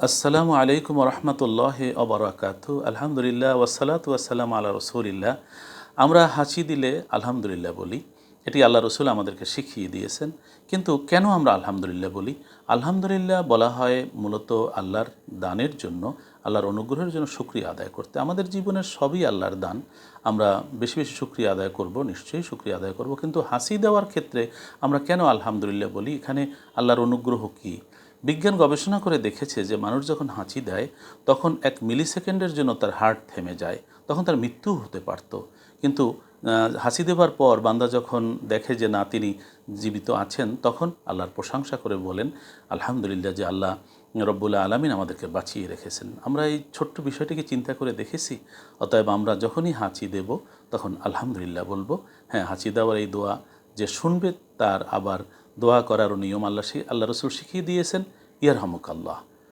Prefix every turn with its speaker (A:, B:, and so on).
A: আসসালামু আলাইকুম রহমতুল্লাহ অবরাকাত আলহামদুলিল্লাহ ওসালাত ওয়াসালাম আল্লাহ রসুলিল্লাহ। আমরা হাসি দিলে আলহামদুলিল্লাহ বলি। এটি আল্লাহ রসুল আমাদেরকে শিখিয়ে দিয়েছেন। কিন্তু কেন আমরা আলহামদুলিল্লাহ বলি? আলহামদুলিল্লাহ বলা হয় মূলত আল্লাহর দানের জন্য, আল্লাহর অনুগ্রহের জন্য সুক্রিয়া আদায় করতে। আমাদের জীবনের সবই আল্লাহর দান। আমরা বেশি বেশি সুক্রিয়া আদায় করব, নিশ্চয়ই সুক্রিয়া আদায় করব। কিন্তু হাসি দেওয়ার ক্ষেত্রে আমরা কেন আলহামদুলিল্লাহ বলি? এখানে আল্লাহর অনুগ্রহ কী? বিজ্ঞান গবেষণা করে দেখেছে যে মানুষ যখন হাঁচি দেয়, তখন এক মিলি সেকেন্ডের জন্য তার হার্ট থেমে যায়, তখন তার মৃত্যু হতে পারত। কিন্তু হাসি দেবার পর বান্দা যখন দেখে যে না, তিনি জীবিত আছেন, তখন আল্লাহর প্রশংসা করে বলেন, আলহামদুলিল্লাহ যে আল্লাহ রব্বুল্লাহ আলমিন আমাদেরকে বাঁচিয়ে রেখেছেন। আমরা এই ছোট্ট বিষয়টিকে চিন্তা করে দেখেছি। অতএব আমরা যখনই হাঁচি দেব, তখন আলহামদুলিল্লাহ বলব হ্যাঁ হাঁচি দেওয়ার এই দোয়া যে শুনবে, তার আবার দোয়া করারও নিয়ম আল্লাহ আল্লাহ রসুল শিখিয়ে দিয়েছেন ইয়ারহামুক আল্লাহ